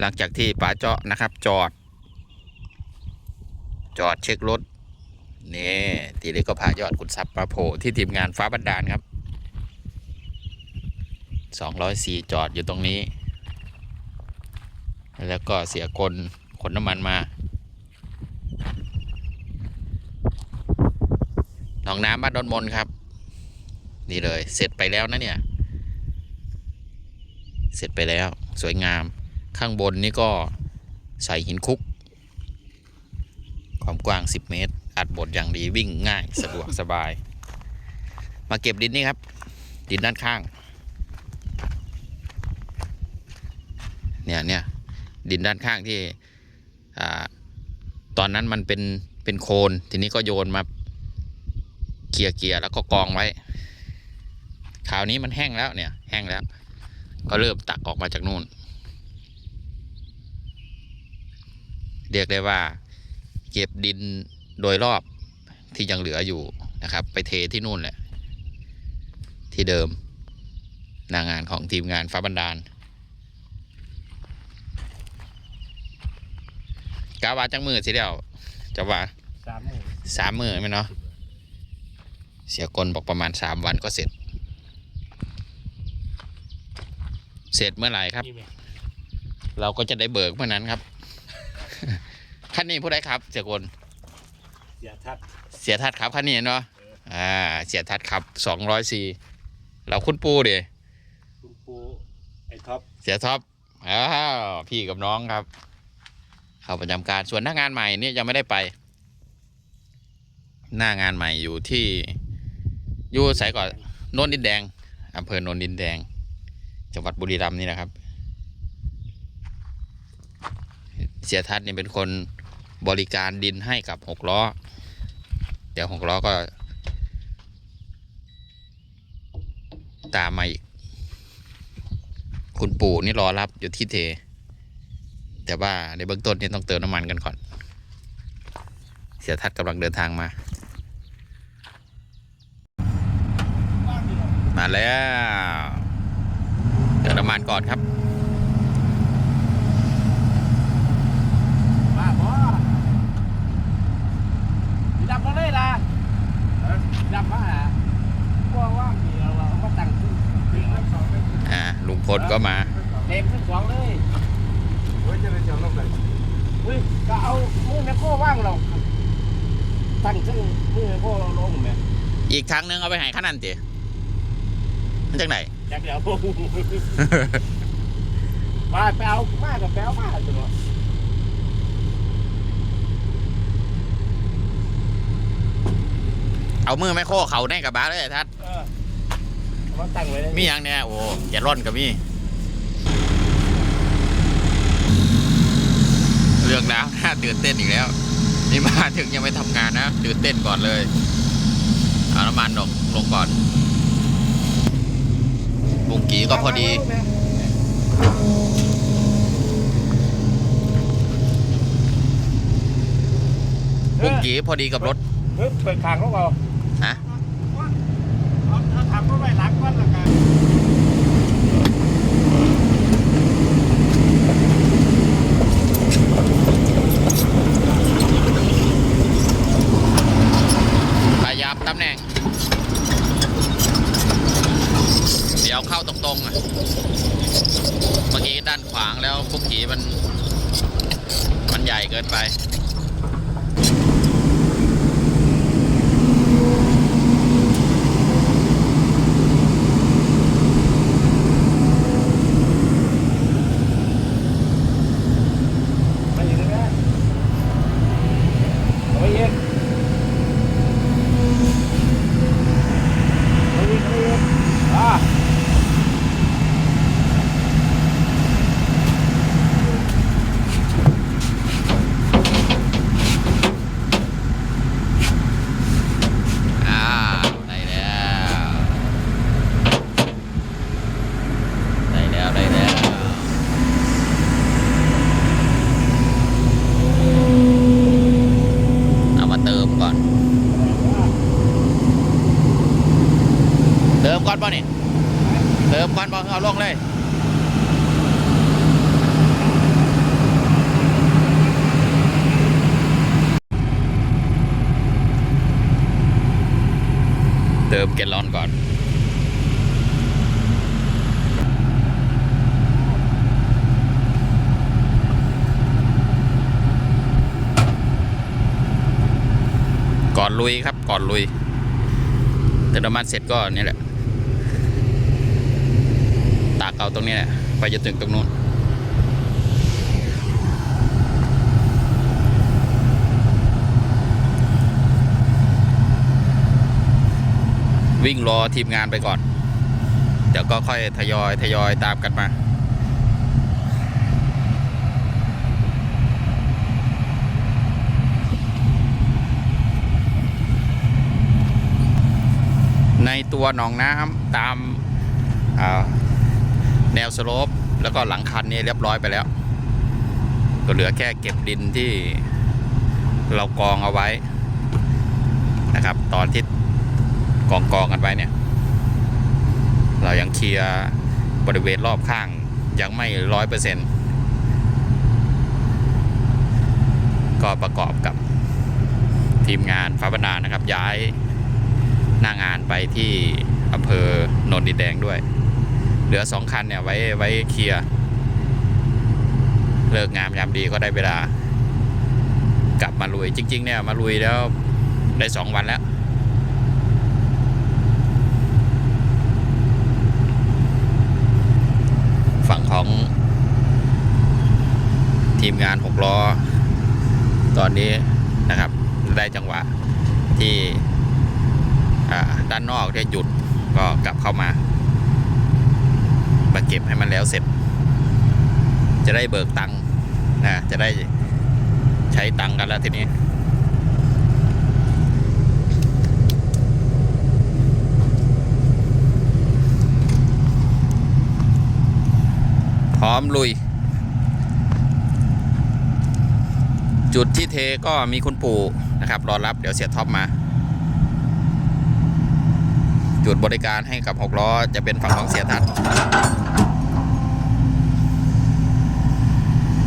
หลังจากที่ป๋าเจาะนะครับ จอด จอดเช็ครถนี่ทีนี้ก็พายอดขุนทรัพย์มาโผล่ที่ทีมงานฟ้าบันดาลครับ204จอดอยู่ตรงนี้ แล้วก็เสียกลขนน้ำมันมา หนองน้ำบ้านดอนมนครับ นี่เลยเสร็จไปแล้วนะเนี่ย เสร็จไปแล้วสวยงาม ข้างบนนี่ก็ใส่หินคุก ความกว้าง 10 เมตร อัดบดอย่างดีวิ่งง่ายสะดวกสบาย มาเก็บดินนี่ครับ ดินด้านข้าง เนี่ยเนี่ยดินด้านข้างที่อตอนนั้นมันเป็นเป็นโคลนทีนี้ก็โยนมาเกียร์เกียร์แล้วก็กองไว้คราวนี้มันแห้งแล้วเนี่ยแห้งแล้ว ก็เริ่มตักออกมาจากนู่น เรียกได้ว่าเก็บดินโดยรอบที่ยังเหลืออยู่นะครับ ไปเทที่นู่นแหละ ที่เดิมหนางานของทีมงานฟ้าบันดาลกาวาจังมือสิเดียวจะว่าสามหมื่นสามมือไหมเนาะเสียกลบอกประมาณสามวันก็เสร็จ เสร็จเมื่อไหร่ครับนี่ไหมเราก็จะได้เบิกเมื่อนั้นครับ คันนี้ผู้ใดครับ เสียกลเสียทัดเสียทัดครับคันนี้เนาะอ่าเสียทัดครับสองร้อยสี่เราคุณปูดิคุณปูไอ้ท็อปเสียท็อปอ้าวพี่กับน้องครับ เข้าประจำการส่วนหน้างานใหม่เนี่ยยังไม่ได้ไป หน้างานใหม่อยู่ที่อยู่ใส่ก่อนโนนดินแดงอำเภอโนนดินแดง จังหวัดบุรีรัมย์นี่นะครับ เสียทัศน์นี่เป็นคน บริการดินให้กับหกล้อ เดี๋ยวหกล้อก็ ตามมาอีก คุณปู่นี่รอรับอยู่ที่เท แต่ว่าในเบื้องต้นนี่ต้องเติมน้ำมันกันก่อน เสียทัศน์กำลังเดินทางมา มาแล้วเติมน้ำมันก่อนครับ มาบ่ดีดำมาเลยล่ะ ดีดำมาหาว่าว่างมีเราเอามาตั้งขึ้นถึงทั้งสองเลยอ่าลุงพลก็มาเต็มทั้งสองเลยเฮ้ยจะได้จำลงไหนเฮ้ยก็เอามือแม่โคว่างเราตั้งซึ่งมือแม่โคเราลงไหมอีกทางหนึงเอาไปให้ขนาดเตี๋ยมันจากไหนอยากเดี๋ยวมาไปเอามากับแป๊วมาตัว เอามือไม่โคเขาในกับบาเลยทัดเออเอามาตั้งไว้เลยมีอย่างเนี้ยโอ้อย่าร่อนกับมีเรื่องแล้วน่าตื่นเต้นอีกแล้ว นี่มาถึงยังไม่ทำงานนะตื่นเต้นก่อนเลยเอาน้ำมันลงลงก่อนบุงกีก็พอดี บุงกีพอดีกับรถ เฮ้ยเปิดขางเขาเปล่า ฮะทำเข้าไปหลังก่อนละกันพยายามตำแหน่ง เดี๋ยวเข้าตรงๆอะ เมื่อกี้ด้านขวางแล้วบุกกีมัน มันใหญ่เกินไป ก่อนป่ะนี่เติมก่อนบ่ะเอาลงเลยเติมแกลลอนก่อน ก่อนลุยครับก่อนลุยเติมน้ำมันเสร็จก็นี่แหละ เอาตรงนี้แหละไปจนถึงตรงนู้นวิ่งรอทีมงานไปก่อน เดี๋ยวก็ค่อยทยอยทยอยตามกันมา ในตัวหนองน้ำตามอ่า แนวสโลปแล้วก็หลังคันนี้เรียบร้อยไปแล้ว ก็เหลือแค่เก็บดินที่เรากองเอาไว้นะครับ ตอนที่กองกองกันไว้เนี่ย เรายังเคลียร์บริเวณรอบข้างยังไม่ร้อยเปอร์เซ็นต์ก็ประกอบกับทีมงานฟ้าบรรดานะครับ ย้ายหน้างานไปที่อำเภอโนนดินแดงด้วย เหลือสองคันเนี่ยไว้ไว้เคลียร์เลิกงามยามดีก็ได้เวลา กลับมาลุยจริง ๆ เนี่ยมาลุยแล้วได้สองวันแล้ว ฝั่งของ ทีมงานหกล้อ ตอนนี้นะครับ ได้จังหวะที่ด้านนอกที่หยุดก็กลับเข้ามา เก็บให้มันแล้วเสร็จ จะได้เบิกตังค์นะจะได้ใช้ตังค์กันแล้วทีนี้พร้อมลุย จุดที่เทก็มีคุณปู่นะครับ รอรับเดี๋ยวเสียท็อปมา จุดบริการให้กับหกล้อ จะเป็นฝั่งของเสียทัศน์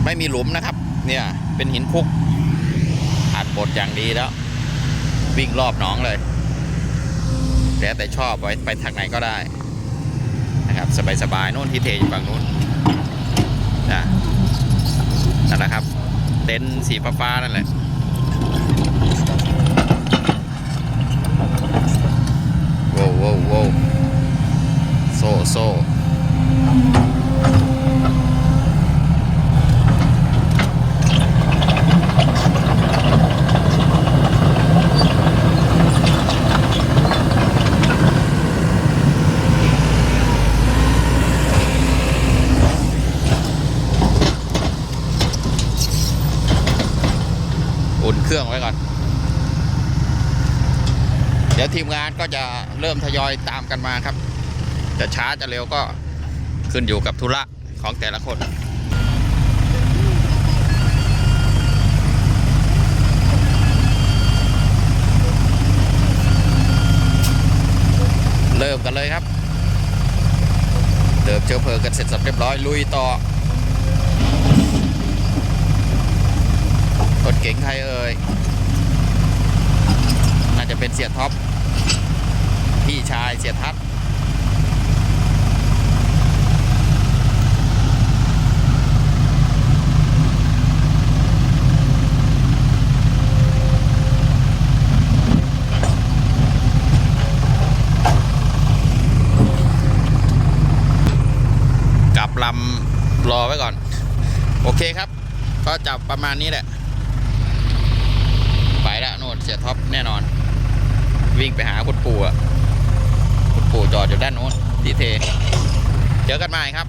ไม่มีหลุมนะครับ เนี่ยเป็นหินคุกอัดบดอย่างดีแล้ว วิ่งรอบหนองเลยแล้วแต่ชอบไว้ไปทางไหนก็ได้นะครับ สบายๆโน่นที่เทอยู่ฝั่งนู้นนะนั่นแหละครับ เต็นท์สีฟ้าๆนั่นแหละ โว้วโว้วโว้วโซ่โซ่อุ่นเครื่องไว้ก่อน เดี๋ยวทีมงานก็จะเริ่มทยอยตามกันมาครับ จะช้าจะเร็วก็ขึ้นอยู่กับธุระของแต่ละคนเริ่มกันเลยครับเดิมเชื้อเพลิงกันเสร็จสับเรียบร้อยลุยต่อรถเก๋งใครเอ่ยาจะเป็นเสียท็อปพี่ชายเสียทัศน์กลับลำรอไว้ก่อน โอเคครับ ก็จับประมาณนี้แหละ ไปล้วโน่นเสียท็อปแน่นอน วิ่งไปหาคุณปู่อะคุณปู่จอดอยู่ด้านโน้นที่เท เจอกันใหม่ครับ